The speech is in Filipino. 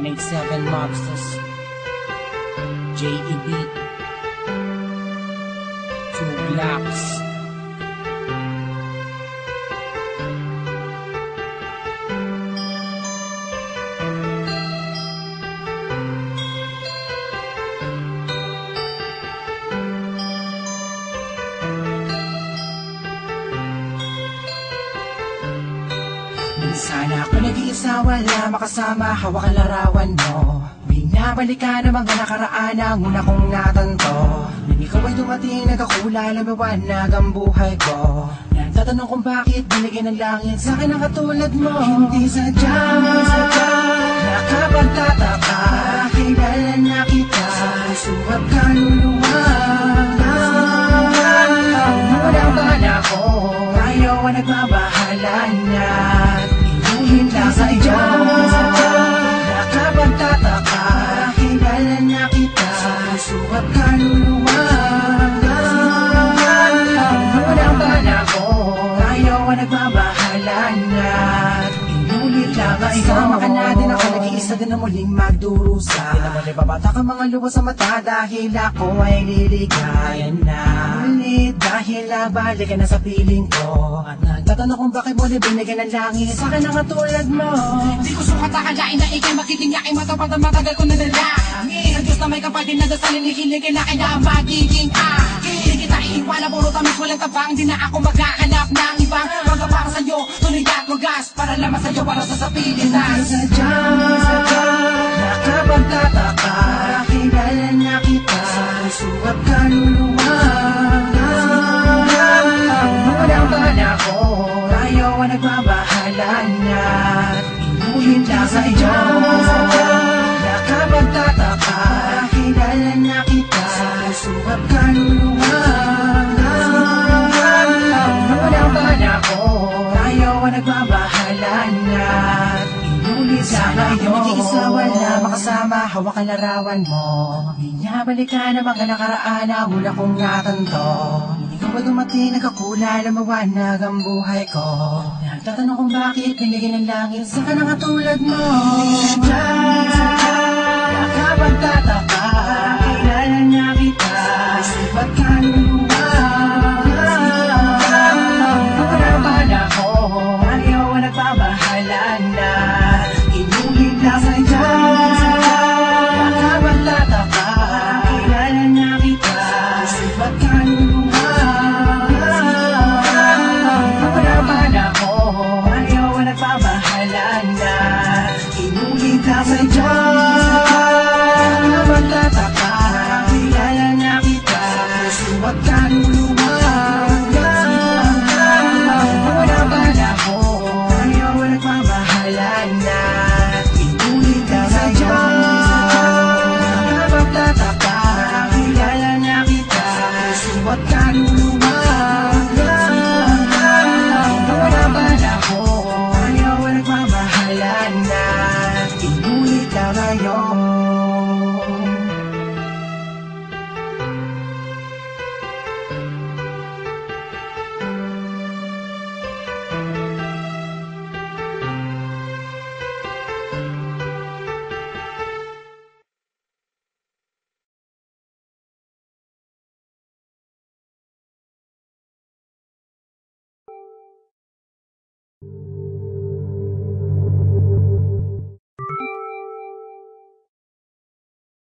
187 Mobsters J.E.B. Two Blocks Minsan ako nag-iisa, wala makasama, hawak ang larawan mo. Binabalikan ang mga nakaraan. Ang una kong natanto. Nang ikaw ay dumating, nagkakula, lumiwanag ang buhay ko. Nagtatanong kung bakit binigyan ng langit sa akin ang katulad mo. Hindi sadya, nakapagtataka Kilala na kita, sa puso at kaluluwa Unang bala ko, tayo ang nagbabahala na Lang sa iyo. Nakapagtataka. Kilala na kita. Sa puso at kaluluwa Unang bala ko Tayo ang nagbabahala na Iyo Isama ka natin ako nag-iisa din na muling magdurusa. Di naman ibabata ka mga luwa sa mata Dahil ako ay liligaya na. Ulit dahil nabalik ka na sa piling ko At nagtatanong kung bakit mo binigyan ng langit Sa akin ang katulad mo. Di ko sukat akalain na ikay makitinyakin Matapad ang matagal ko na nalangin Sa Diyos na may kapatid na dasalin Ikiligin na kaya magiging akin Kita iiwanan, puro tamis walang tabang. Di na ako maghahanap ng ibang Mga para sa'yo, tuloy at wagas. Para lamang sa'yo, para sa sapitin na Sadya, sadya, nakapagtataka na kita. Sa puso at kaluluwa. Unang bala ko, tayo ang nagbabahala na Inuhin lang sa iyo Nakapagtataka, kilala na kita. Sa puso kaluluwa Inulit sa iyo Mag-iisa wala. Makasama Hawak ang larawan mo. Binabalikan ang mga nakaraan na Mula kong natanto. Ikaw ba dumating nagkakula Lumawanag ang buhay ko. Nagtatanong kung bakit Binigyan ng langit Sa ka na katulad mo. Nakapagtataka casa. Música